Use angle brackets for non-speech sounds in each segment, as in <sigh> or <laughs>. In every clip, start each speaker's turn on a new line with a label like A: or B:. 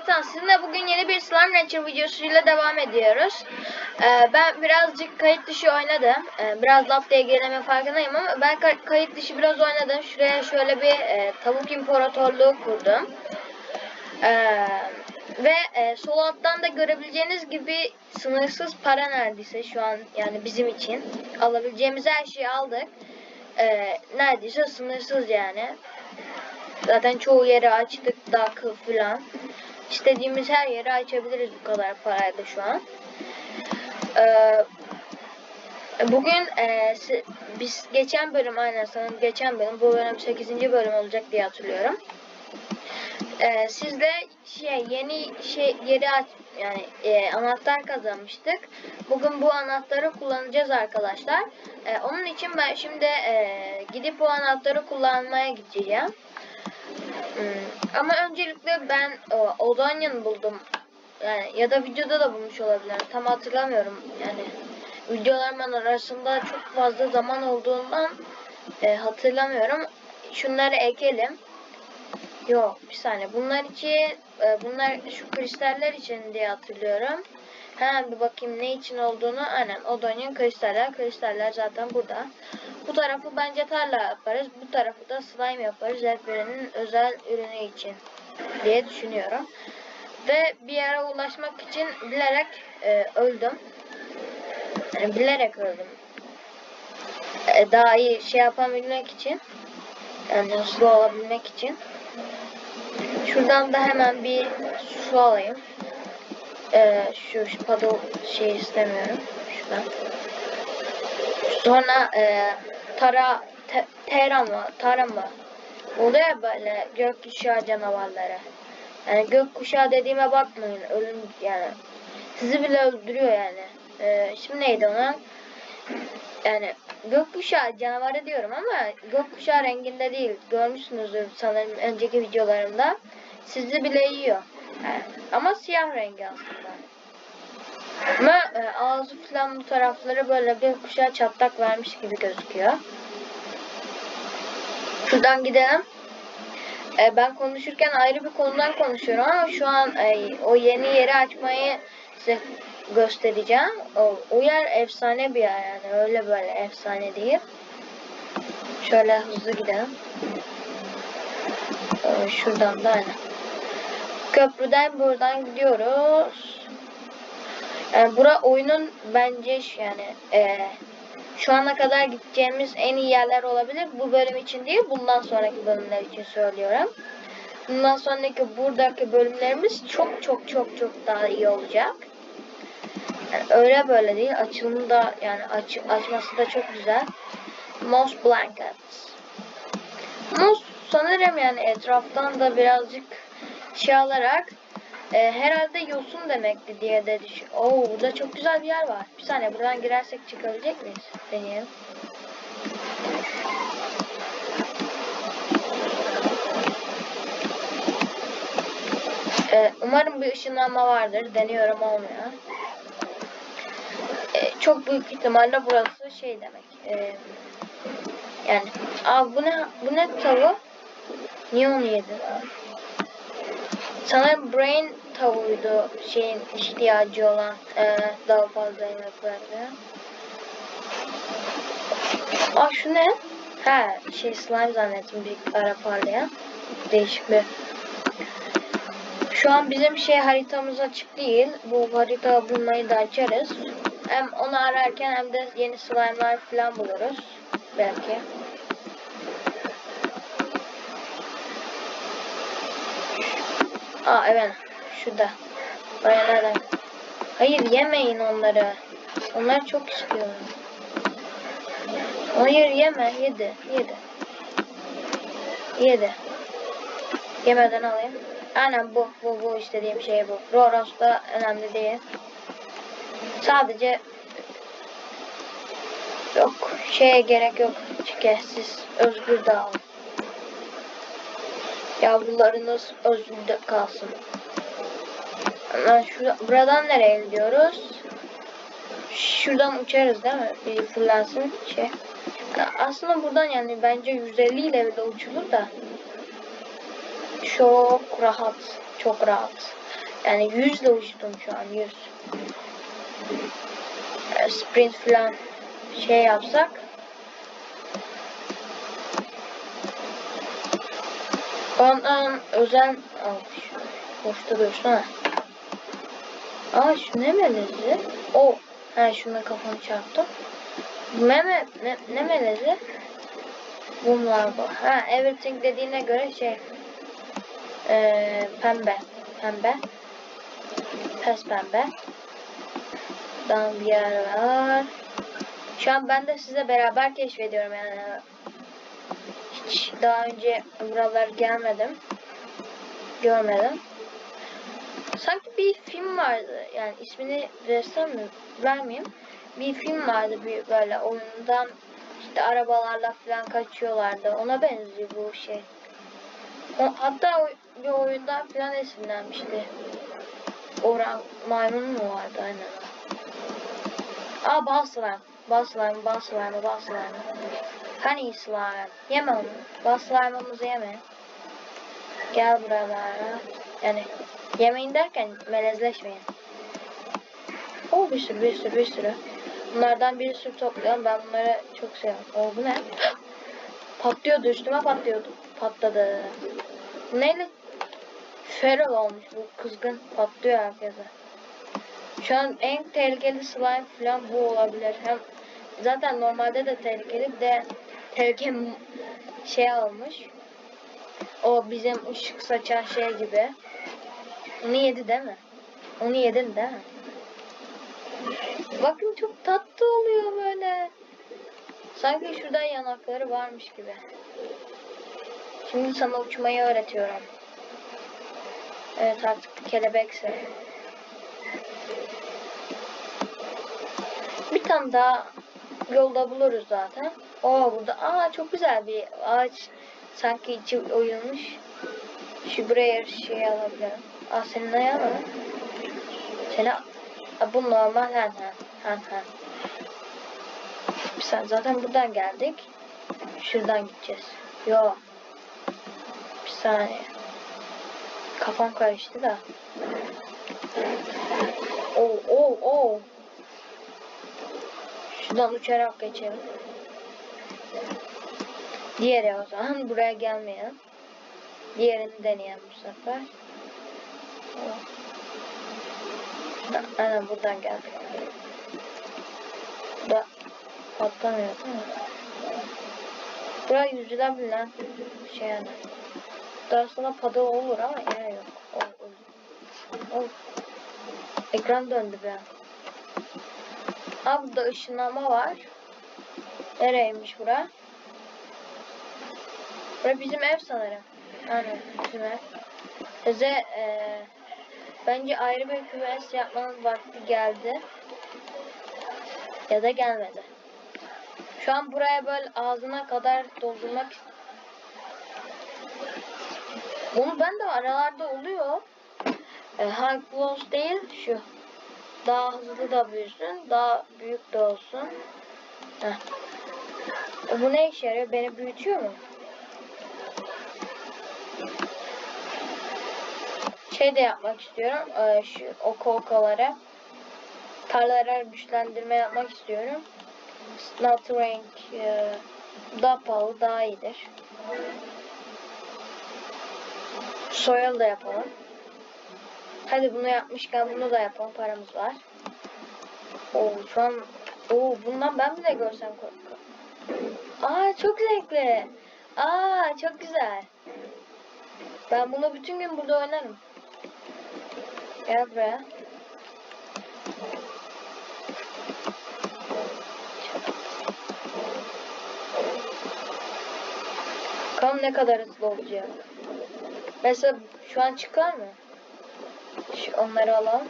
A: Metan. Sizinle bugün yeni bir Slime Rancher videosuyla devam ediyoruz. Ee, ben birazcık kayıt dışı oynadım. Ee, biraz lap diye geleme farkındayım ama ben kay- kayıt dışı biraz oynadım. Şuraya şöyle bir e, tavuk imparatorluğu kurdum. Ee, ve e, sol alttan da görebileceğiniz gibi sınırsız para neredeyse şu an yani bizim için. Alabileceğimiz her şeyi aldık. Ee, neredeyse sınırsız yani. Zaten çoğu yeri açtık dakı falan. İstediğimiz her yeri açabiliriz bu kadar parayla şu an. Ee, bugün e, biz geçen bölüm aynen sanırım geçen bölüm bu bölüm 8. bölüm olacak diye hatırlıyorum. Ee, sizle şey yeni şey yeri aç yani e, anahtar kazanmıştık. Bugün bu anahtarı kullanacağız arkadaşlar. Ee, onun için ben şimdi e, gidip bu anahtarı kullanmaya gideceğim. Hmm, Ama öncelikle ben o, Odanian buldum. Yani ya da videoda da bulmuş olabilirim. Tam hatırlamıyorum. Yani videolarımın arasında çok fazla zaman olduğundan e, hatırlamıyorum. Şunları ekelim. Yok bir saniye. Bunlar için e, bunlar şu kristaller için diye hatırlıyorum. Hemen bir bakayım ne için olduğunu. Aynen Odanian kristaller. Kristaller zaten burada. Bu tarafı bence tarla yaparız. Bu tarafı da slime yaparız. Her birinin özel ürünü için diye düşünüyorum. Ve bir yere ulaşmak için bilerek e, öldüm. Yani bilerek öldüm. E, daha iyi şey yapabilmek için. Yani hızlı olabilmek için. Şuradan da hemen bir su alayım. E, şu, şu şey istemiyorum. Şuradan. Sonra e, tara te, terama tarama oluyor ya böyle gökkuşağı canavarları. Yani gökkuşağı dediğime bakmayın ölüm yani sizi bile öldürüyor yani. E, şimdi neydi ona? Yani gökkuşağı canavarı diyorum ama gökkuşağı renginde değil. Görmüşsünüzdür sanırım önceki videolarımda. Sizi bile yiyor. Ama siyah rengi aslında. Ama e, ağzı falan bu tarafları böyle bir kuşağa çatlak vermiş gibi gözüküyor. Şuradan gidelim. E, ben konuşurken ayrı bir konudan konuşuyorum ama şu an e, o yeni yeri açmayı size göstereceğim. O, o yer efsane bir yer yani öyle böyle efsane değil. Şöyle hızlı gidelim. E, şuradan da aynen. Köprüden buradan gidiyoruz. Yani bura oyunun bence yani e, şu ana kadar gideceğimiz en iyi yerler olabilir. Bu bölüm için değil, bundan sonraki bölümler için söylüyorum. Bundan sonraki buradaki bölümlerimiz çok çok çok çok daha iyi olacak. Yani öyle böyle değil. Açılımı da yani aç, açması da çok güzel. Moss Blankets. Moss sanırım yani etraftan da birazcık şey alarak e, herhalde yosun demekti diye de düşün. Oo burada çok güzel bir yer var. Bir saniye buradan girersek çıkabilecek miyiz? Deneyelim. E, umarım bir ışınlanma vardır. Deniyorum olmuyor. E, çok büyük ihtimalle burası şey demek. E, yani Aa, bu ne bu ne tavuğu? Niye onu yedin? Sanırım brain tavuğuydu şeyin ihtiyacı olan e, daha fazla yemek verdi. Aa şu ne? Ha şey slime zannettim bir ara parlayan. Değişik bir. Şu an bizim şey haritamız açık değil. Bu harita bulmayı da açarız. Hem onu ararken hem de yeni slime'lar falan buluruz. Belki. Aa evet. Şurada. Buraya nereden? Hayır yemeyin onları. Onlar çok istiyor. Hayır yeme. Yedi. Yedi. Yedi. Yemeden alayım. Aynen bu. Bu bu istediğim şey bu. Roros da önemli değil. Sadece yok. Şeye gerek yok. Çünkü siz özgür dağılın. Yavrularınız özgürde kalsın. Hemen şurada, buradan nereye gidiyoruz? Şuradan uçarız değil mi? Bir fırlansın şey. Aslında buradan yani bence 150 ile bile uçulur da. Çok rahat. Çok rahat. Yani 100 ile uçtum şu an 100. Ee, Sprint falan şey yapsak. Ondan almış. Boşta dursana. Aa şu ne melezi? O. Ha şuna kafamı çarptım. Meme ne, ne melezi? Bunlar bu. Ha everything dediğine göre şey ee, pembe. Pembe. Pes pembe. Daha bir yer var. Şu an ben de size beraber keşfediyorum yani. Hiç daha önce buralar gelmedim. Görmedim. Sanki bir film vardı. Yani ismini versem mi? Vermeyeyim. Bir film vardı bir böyle oyundan işte arabalarla falan kaçıyorlardı. Ona benziyor bu şey. O, hatta bir oyundan falan esinlenmişti. Oran maymun mu vardı aynen. Aa bal slime. Bal slime, bal slime. Yeme onu. Bal slime'ımızı yeme. Gel buralara. Yani yemeyin derken melezleşmeyin. O bir sürü bir sürü bir sürü. Bunlardan bir sürü topluyorum. Ben bunları çok seviyorum. O bu ne? <gasps> Patlıyordu üstüme patlıyordu. Patladı. Neyle? Feral olmuş bu kızgın. Patlıyor herkese. Şu an en tehlikeli slime falan bu olabilir. Hem zaten normalde de tehlikeli de tehlikeli şey olmuş. O bizim ışık saçan şey gibi. Onu yedi değil mi? Onu yedin değil mi? Bakın çok tatlı oluyor böyle. Sanki şuradan yanakları varmış gibi. Şimdi sana uçmayı öğretiyorum. Evet artık kelebeksin. Bir tane daha yolda buluruz zaten. Oo burada aa çok güzel bir ağaç sanki içi oyulmuş. Şu buraya şey alabilirim. Aa senin ayağın mı? Seni Aa, bu normal hen hen hen hen. Biz zaten buradan geldik. Şuradan gideceğiz. Yo. Bir saniye. Kafam karıştı da. Oo oo oo. Şuradan uçarak geçelim. Diğeri o zaman buraya gelmeyen. Diğerini deneyelim bu sefer. Da, aynen buradan geldik. Da patlamıyor değil mi? Buraya yüzülebilen şey yani. Daha sonra paddle olur ama yine yok. Ol, ol. Ol. Ekran döndü bir an. Aa burada ışınlama var. Nereymiş bura? Bura bizim ev sanırım. Aynen bizim ev. Bize eee bence ayrı bir kümes yapmanın vakti geldi. Ya da gelmedi. Şu an buraya böyle ağzına kadar doldurmak Onu ben de aralarda oluyor. E, high close değil şu. Daha hızlı da büyüsün. Daha büyük de olsun. Heh. E, bu ne işe yarıyor? Beni büyütüyor mu? Şey de yapmak istiyorum. E, şu oku okalara. Tarlalara güçlendirme yapmak istiyorum. Snuttering e, daha pahalı daha iyidir. Soyalı da yapalım. Hadi bunu yapmışken bunu da yapalım. Paramız var. Oo şu an Oo bundan ben bile görsem korku. Aa çok zevkli. Aa çok güzel. Ben bunu bütün gün burada oynarım. Buraya. Bakalım ne kadar hızlı olacak. Mesela şu an çıkar mı? Şu, onları alalım.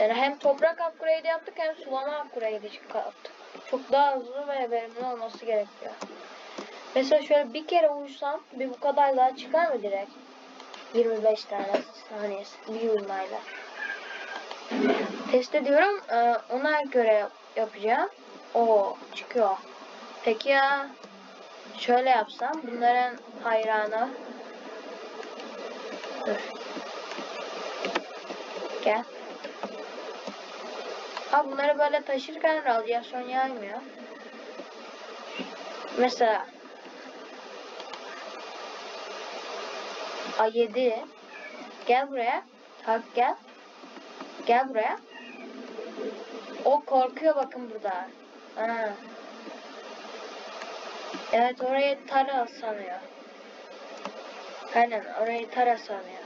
A: Yani hem toprak upgrade yaptık hem sulama upgrade yaptık. Çok daha hızlı ve verimli olması gerekiyor. Mesela şöyle bir kere uysam bir bu kadar daha çıkar mı direkt? 25 tane saniyesi bir uyumayla. Test ediyorum. Ee, ona göre yap- yapacağım. O çıkıyor. Peki ya şöyle yapsam bunların hayranı Dur. Gel. Ha bunları böyle taşırken radyasyon yaymıyor. Mesela A7 gel buraya. Kalk gel. Gel buraya. O korkuyor bakın burada. Ha. Evet orayı tara sanıyor. Aynen orayı tara sanıyor.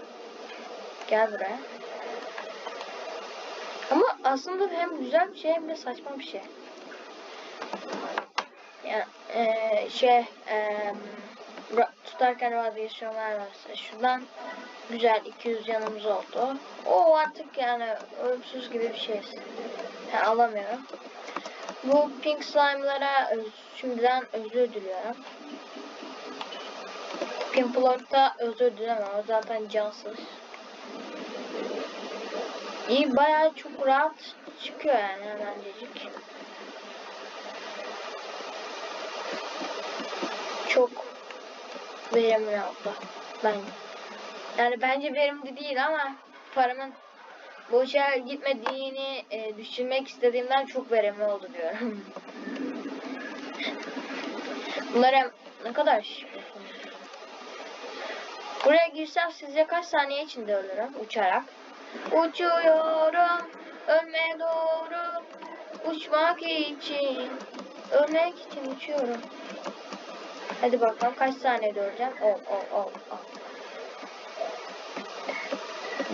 A: Gel buraya. Ama aslında hem güzel bir şey hem de saçma bir şey. Ya eee, şey eee, tutarken radyasyon vermezse şuradan güzel 200 canımız oldu. O artık yani ölümsüz gibi bir şey. Yani alamıyorum. Bu pink slime'lara şimdiden özür diliyorum. Pimplock'ta özür dilemem. O zaten cansız. İyi bayağı çok rahat çıkıyor yani hemencecik. Çok verimli oldu. Ben yani bence verimli değil ama paramın boşa gitmediğini e, düşünmek istediğimden çok verimli oldu diyorum. Bunlara ne kadar? Buraya girsem sizce kaç saniye içinde ölürüm uçarak? Uçuyorum ölmeye doğru uçmak için ölmek için uçuyorum. Hadi bakalım kaç saniyede öleceğim? Oh oh oh.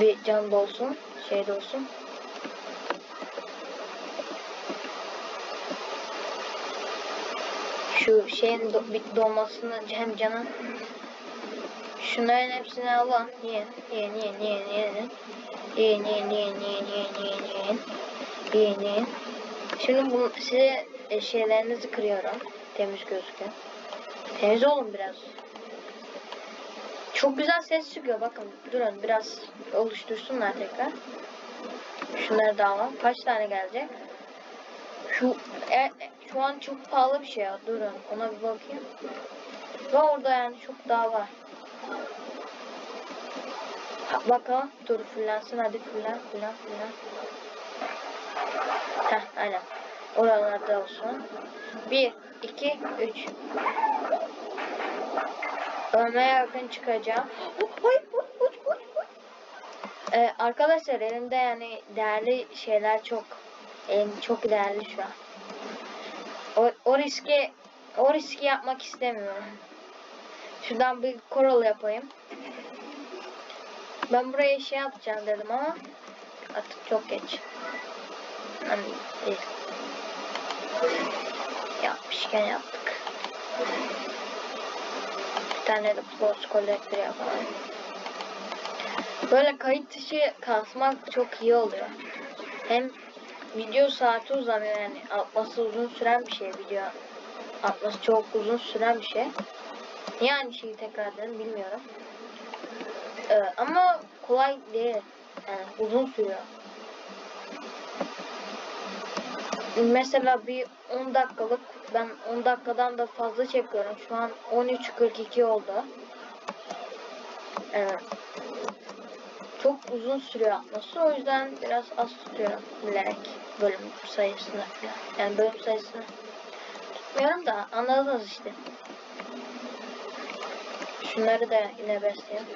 A: Bir can dolsun, şey dolsun. Şu şeyin do bir dolmasını hem canın Şunların hepsini alın. Yiyin. Yiyin, yiyin, yiyin, yiyin. Yiyin, yiyin, yiyin, yiyin, yiyin, yiyin, yiyin. Yiyin. Şimdi bu, size e, şeylerinizi kırıyorum. Temiz gözükün. Temiz olun biraz. Çok güzel ses çıkıyor. Bakın durun biraz oluştursunlar tekrar. Şunları da alalım. Kaç tane gelecek? Şu e, e, şu an çok pahalı bir şey ya. Durun ona bir bakayım. Ve orada yani çok daha var. Ha, bakalım. Dur fullensin. Hadi fullen fullen fullen. Heh aynen. Oralarda olsun. 1, 2, 3. Ölmeye yakın çıkacağım. Ee, arkadaşlar elimde yani değerli şeyler çok. Elim çok değerli şu an. O, o riski o riski yapmak istemiyorum. Şuradan bir koral yapayım. Ben buraya şey yapacağım dedim ama artık çok geç. Değil. Yapmışken yaptık. Tane de plus collector yapalım. Böyle kayıt dışı kasmak çok iyi oluyor. Hem video saati uzamıyor yani atması uzun süren bir şey video. Atması çok uzun süren bir şey. Niye aynı şeyi tekrar dedim bilmiyorum. Ee, ama kolay değil. Yani uzun sürüyor. Mesela bir 10 dakikalık ben 10 dakikadan da fazla çekiyorum. Şu an 13.42 oldu. Evet. Çok uzun sürüyor atması. O yüzden biraz az tutuyorum bilerek bölüm sayısını. Yani bölüm sayısını tutmuyorum da anladınız işte. Şunları da yine besleyeyim.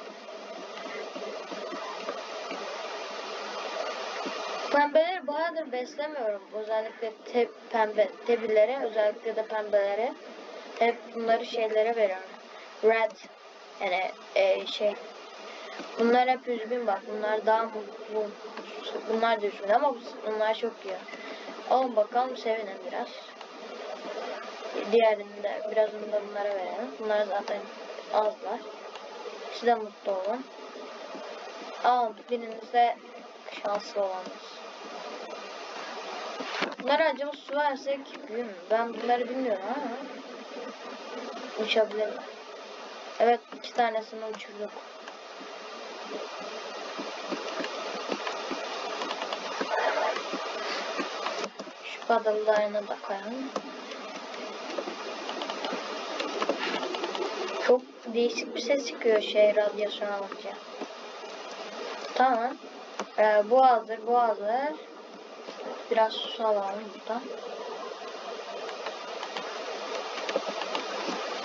A: Pembeleri bayağıdır beslemiyorum. Özellikle te pembe tebilere, özellikle de pembeleri. Hep bunları şeylere veriyorum. Red yani e, şey. Bunlar hep üzgün bak. Bunlar daha mutlu. Bunlar da üzgün ama bunlar çok iyi. Alın bakalım sevinin biraz. Diğerini de birazını da bunlara verelim. Bunlar zaten azlar. Siz de mutlu olun. Alın biriniz de şanslı olanız. Bunlara acaba su versek mü? Ben bunları bilmiyorum ama uçabilirler. Evet iki tanesini uçurduk. Şu kadınlarına da koyalım. Çok değişik bir ses çıkıyor şey radyasyon alınca. Tamam. Ee, bu hazır, bu hazır. Biraz su alalım burada.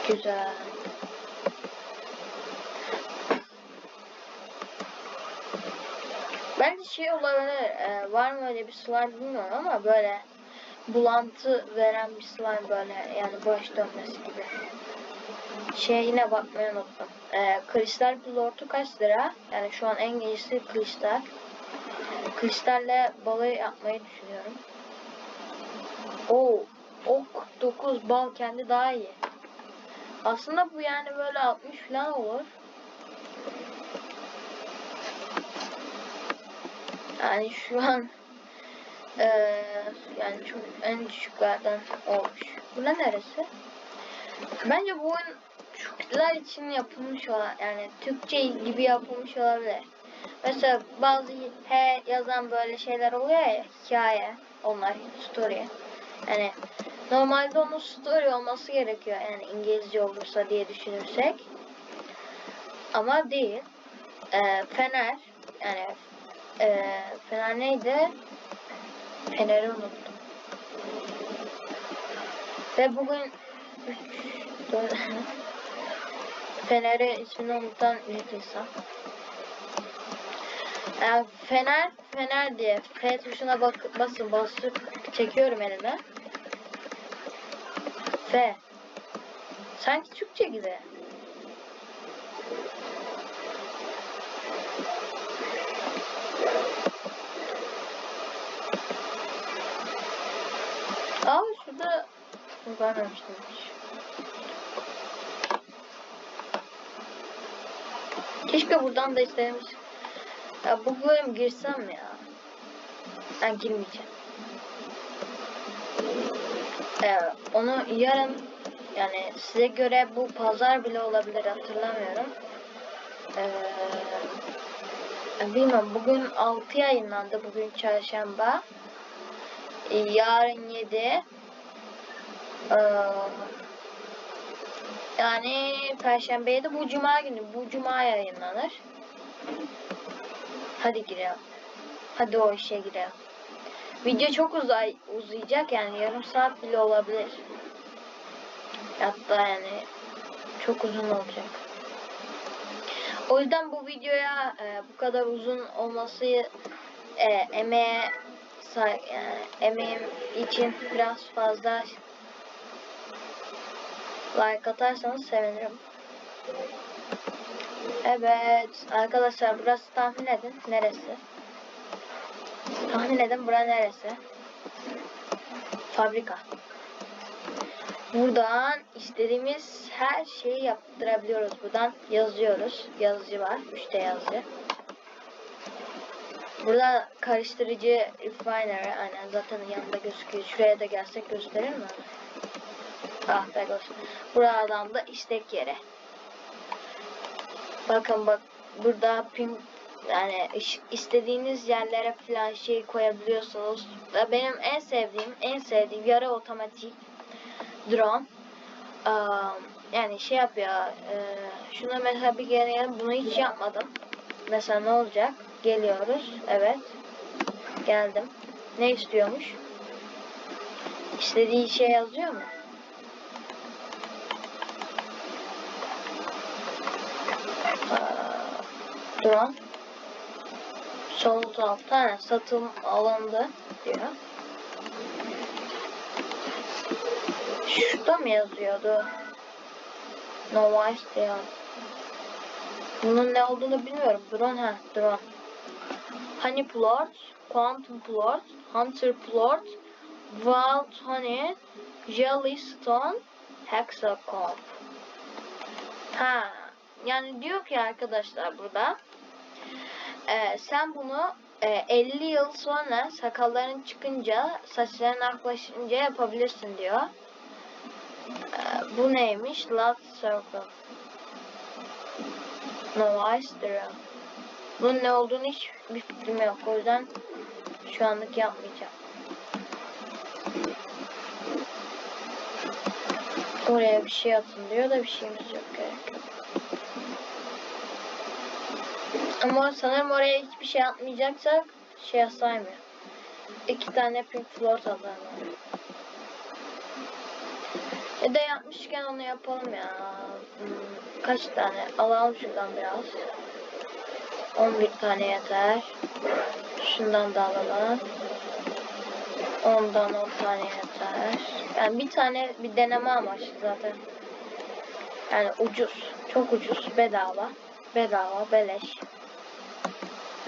A: Güzel. Bence şey olabilir, e, var mı öyle bir slime bilmiyorum ama böyle bulantı veren bir slime böyle yani baş dönmesi gibi. Şeye yine bakmayı unuttum. E, kristal plortu kaç lira? Yani şu an en iyisi kristal. Kristalle balığı yapmayı düşünüyorum. Oo, o 49 bal kendi daha iyi. Aslında bu yani böyle 60 falan olur. Yani şu an eee yani çok en düşüklerden olmuş. Bu ne neresi? Bence bu oyun Türkler için yapılmış olan yani Türkçe gibi yapılmış olabilir. Mesela bazı he yazan böyle şeyler oluyor ya hikaye onlar story. Yani normalde onun story olması gerekiyor yani İngilizce olursa diye düşünürsek. Ama değil. Ee, Fener yani ee, Fener neydi? Fener'i unuttum. Ve bugün 3 4 <laughs> Fener'i ismini unutan ilk insan. Yani Fener, Fener diye F tuşuna bak basın basıp çekiyorum elime. F. Sanki Türkçe gibi. Aa şurada hiç. Keşke buradan da istemiş. Ya bu bölüm girsem ya. Ben girmeyeceğim. Ee, onu yarın yani size göre bu pazar bile olabilir hatırlamıyorum. Ee, bilmiyorum bugün 6 yayınlandı bugün çarşamba. Ee, yarın 7. Ee, yani perşembeye bu cuma günü bu cuma yayınlanır. Hadi girelim. Hadi o işe girelim. Video çok uzay uzayacak yani yarım saat bile olabilir. Hatta yani çok uzun olacak. O yüzden bu videoya e, bu kadar uzun olması e, emeğe say, yani emeğim için biraz fazla like atarsanız sevinirim. Evet arkadaşlar burası tahmin edin neresi? Tahmin edin bura neresi? Fabrika. Buradan istediğimiz her şeyi yaptırabiliyoruz. Buradan yazıyoruz. Yazıcı var. 3D yazıcı. Burada karıştırıcı refiner aynen zaten yanında gözüküyor. Şuraya da gelsek gösterir mi? Ah be göster. Buradan da istek yeri. Bakın bak burada pin yani istediğiniz yerlere falan şey koyabiliyorsunuz. Benim en sevdiğim en sevdiğim yarı otomatik drone. Um, yani şey yapıyor. E, şuna mesela bir kere bunu hiç yapmadım. Mesela ne olacak? Geliyoruz. Evet. Geldim. Ne istiyormuş? İstediği şey yazıyor mu? Drone. Sol altta satım alındı diyor. Şurada mı yazıyordu? No Ice diyor. Bunun ne olduğunu bilmiyorum. Drone ha drone. Honey plot, quantum plot, hunter plot, wild honey, jellystone, hexacomb. Ha, yani diyor ki arkadaşlar burada e, sen bunu e, 50 yıl sonra sakalların çıkınca saçların aklaşınca yapabilirsin diyor. E, bu neymiş? Love Circle. No Ice Drill. Bunun ne olduğunu hiç bir fikrim yok. O yüzden şu anlık yapmayacağım. Oraya bir şey atın diyor da bir şeyimiz yok gerek. Ama sanırım oraya hiçbir şey atmayacaksak şey saymıyor. İki tane pink float alalım. Ya da yapmışken onu yapalım ya. Hmm, Kaç tane? Alalım şuradan biraz. 11 tane yeter. Şundan da alalım. Ondan 10 tane yeter. Yani bir tane bir deneme amaçlı zaten. Yani ucuz. Çok ucuz. Bedava. Bedava. Beleş.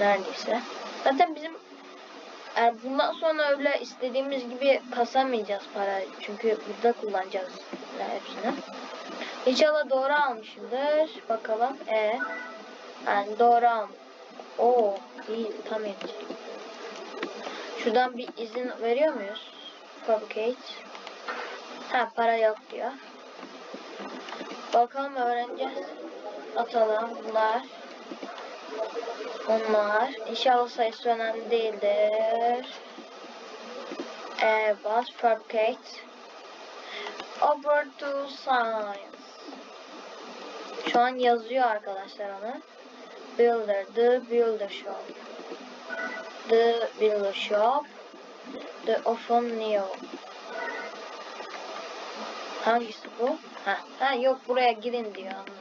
A: Neredeyse. Zaten bizim yani bundan sonra öyle istediğimiz gibi kasamayacağız para. Çünkü burada kullanacağız hepsini. İnşallah doğru almışımdır. Bakalım. E. Yani doğru al. Oo, iyi tam yetecek. Şuradan bir izin veriyor muyuz? Fabricate. Ha para yok diyor. Bakalım öğreneceğiz. Atalım bunlar. Onlar. İnşallah sayısı önemli değildir. Evet, fabricate. Over to science. Şu an yazıyor arkadaşlar onu. Builder, the builder shop. The builder shop. The often new. Hangisi bu? Ha, ha yok buraya girin diyor anladım.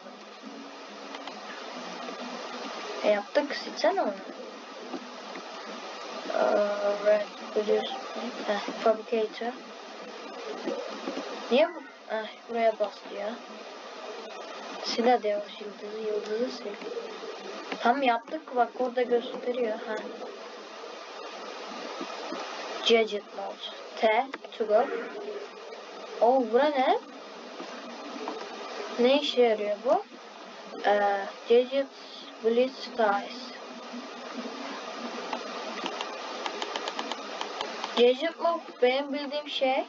A: E yaptık silsene onu. Red produce fabricator. Niye bu? Heh, buraya bas diyor. Sil hadi o yıldızı yıldızı sil. Tam yaptık bak orada gösteriyor ha. Gadget mode. T to go. Oh bura ne? Ne işe yarıyor bu? Ee, Gadget Blitz Styles. Gadget mode benim bildiğim şey.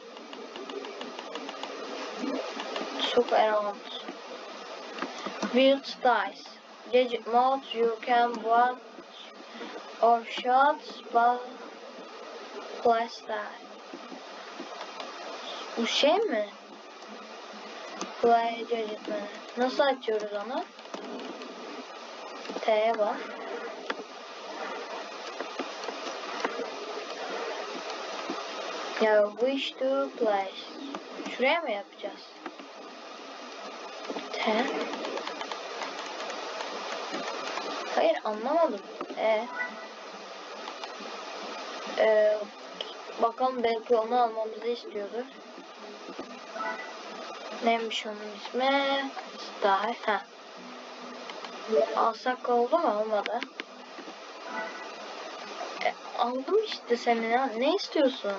A: Çok around. Build styles. Gadget mode you can watch or shot by play style. Bu şey mi? Play gadget? Nasıl açıyoruz onu? T'ye bas. Ya wish to play. Şuraya mı yapacağız? T. Hayır anlamadım. E. Ee, bakalım belki onu almamızı istiyordur. Neymiş onun ismi? Star. Ha. Alsak oldu mu? Olmadı. E, aldım işte senin. ha. Ne istiyorsun?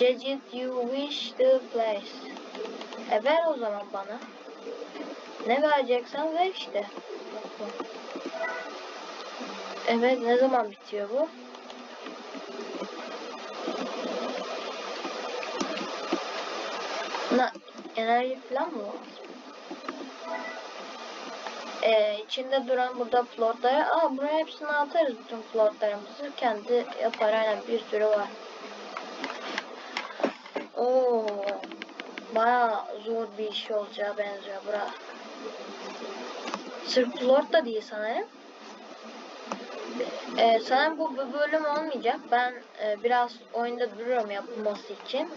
A: Gadget you wish to place. E ver o zaman bana. Ne vereceksen ver işte. Evet ne zaman bitiyor bu? Na, enerji falan mı lazım? Ee, içinde duran burada plotları. Aa buraya hepsini atarız bütün plotlarımızı. Kendi yapar aynen bir sürü var. Oo, baya zor bir iş olacağı benziyor bura. Sırf plot da değil sanırım. Ee, sanırım bu bir bölüm olmayacak. Ben e, biraz oyunda duruyorum yapılması için.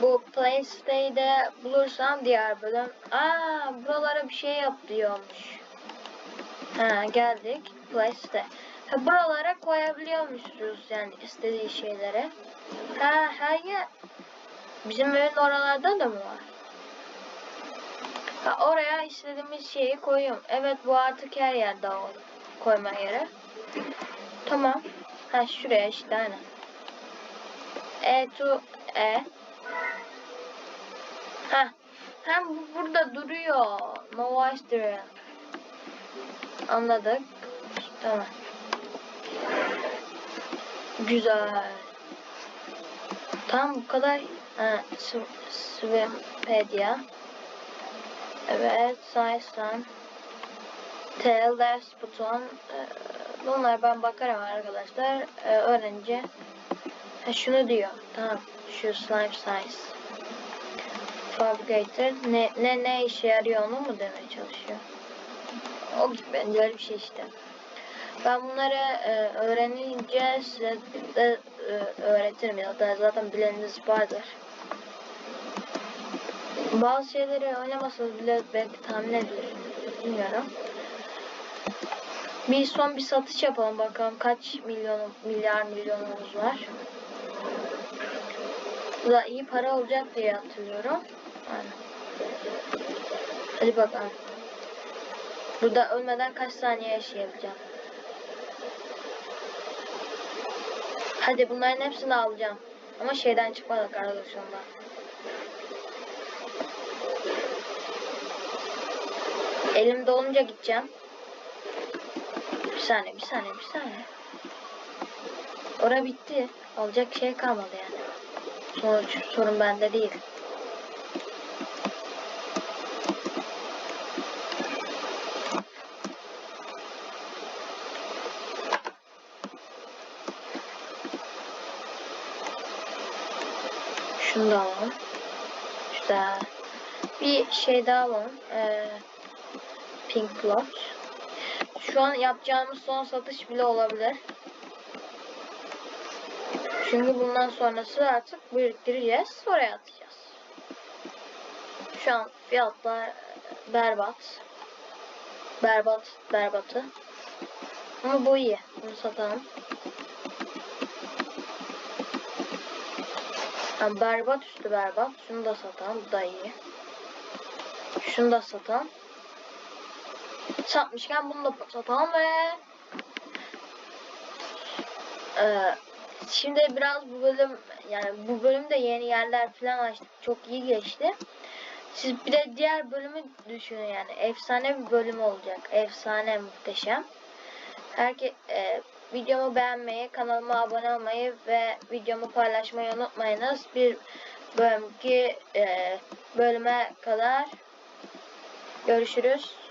A: Bu PlayStation'de bulursam diğer bölüm. Aa buralara bir şey yap diyormuş. Ha geldik PlayStation. Ha buralara koyabiliyormuşuz yani istediği şeylere. Ha her yer. Bizim evin oralarda da mı var? Ha oraya istediğimiz şeyi koyuyorum. Evet bu artık her yerde oldu. Koyma yeri. Tamam. Ha şuraya işte aynen. E to E. Ha. Hem bu burada duruyor. No voice duruyor. Anladık. Tamam. Güzel. Tam bu kadar. Ha, Swipedia. Evet, Size'dan. Tail left buton. Ee, Bunlar ben bakarım arkadaşlar. Ee, öğrenince. Ha, şunu diyor. Tamam. Şu slime size. Fabricator. Ne, ne, ne işe yarıyor onu mu demeye çalışıyor? o gibi benzer bir şey işte. Ben bunları e, öğrenince size de e, öğretirim ya da zaten bileniniz vardır. Bazı şeyleri oynamasanız bile belki tahmin ediyorsunuz. Bilmiyorum. Bir son bir satış yapalım bakalım kaç milyon milyar milyonumuz var. Bu da iyi para olacak diye hatırlıyorum. Hadi bakalım. Burada ölmeden kaç saniye yaşayabileceğim. Hadi bunların hepsini alacağım. Ama şeyden çıkmadık arkadaşımdan. Elimde olunca gideceğim. Bir saniye, bir saniye, bir saniye. Ora bitti. Alacak şey kalmadı yani. Sonuç sorun bende değil. Şunu da alalım. Güzel. Bir şey daha alalım. Ee, Pink Plot. Şu an yapacağımız son satış bile olabilir. Çünkü bundan sonrası artık biriktireceğiz. Oraya atacağız. Şu an fiyatlar berbat. Berbat, berbatı. Ama bu iyi. Bunu satalım. Ha, berbat üstü berbat. Şunu da satalım. Bu da iyi. Şunu da satalım. Satmışken bunu da satalım ve ee, şimdi biraz bu bölüm yani bu bölümde yeni yerler falan açtık. Çok iyi geçti. Siz bir de diğer bölümü düşünün yani. Efsane bir bölüm olacak. Efsane muhteşem. Herke e, videomu beğenmeyi, kanalıma abone olmayı ve videomu paylaşmayı unutmayınız. Bir bölümki e, bölüme kadar görüşürüz.